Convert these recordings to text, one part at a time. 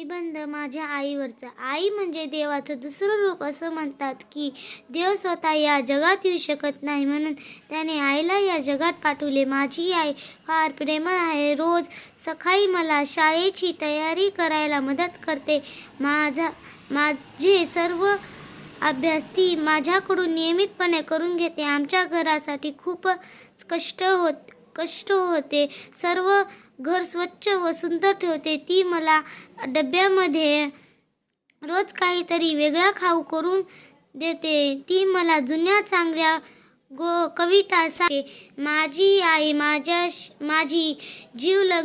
निबंध माझ्या आईवरचा. आई म्हणजे देवाचं दुसरं रूप असं म्हणतात की देव स्वतः या जगात येऊ शकत नाही. म्हणून त्याने आईला या जगात पाठवले. माझी आई फार प्रेमळ आहे. रोज सकाळी मला शाळेची तयारी करायला मदत करते. माझा माझे सर्व अभ्यास ती माझ्याकडून नियमितपणे करून घेते. आमच्या घरासाठी खूप कष्ट होत कष्ट होते. सर्व घर स्वच्छ व सुंदर ठेवते. ती मला डब्यामध्ये रोज काहीतरी वेगळा खाऊ करून देते. ती मला जुन्या चांगल्या गो कविता सांगते. माझी आई माझ्या माझी जीवलग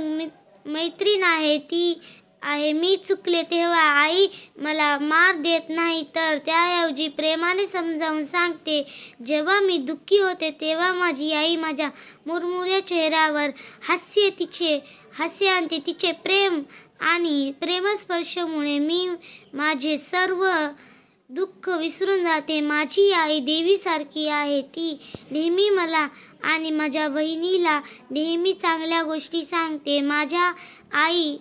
मैत्रीण आहे. ती आहे. मी चुकले तेव्हा आई मला मार देत नाही तर त्याऐवजी प्रेमाने समजावून सांगते. जेव्हा मी दुःखी होते तेव्हा माझी आई माझ्या मुरमुऱ्या चेहऱ्यावर हास्य तिचे हास्य आणते तिचे प्रेम आणि प्रेमस्पर्शामुळे मी माझे सर्व दुःख विसरून जाते. माझी आई देवीसारखी आहे. ती नेहमी मला आणि माझ्या बहिणीला नेहमी चांगल्या गोष्टी सांगते. माझ्या आई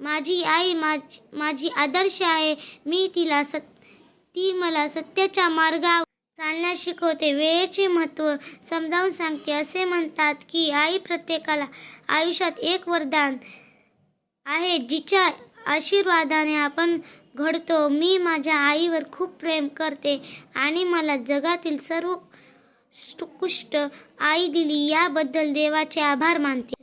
माझी आई माझ माझी आदर्श आहे. मी तिला सत ती मला सत्याच्या मार्गावर चालण्यास शिकवते. वेळेचे महत्त्व समजावून सांगते. असे म्हणतात की आई प्रत्येकाला आयुष्यात एक वरदान आहे जिच्या आशीर्वादाने आपण घडतो. मी माझ्या आईवर खूप प्रेम करते आणि मला जगातील सर्व उत्कृष्ट आई दिली. याबद्दल देवाचे आभार मानते.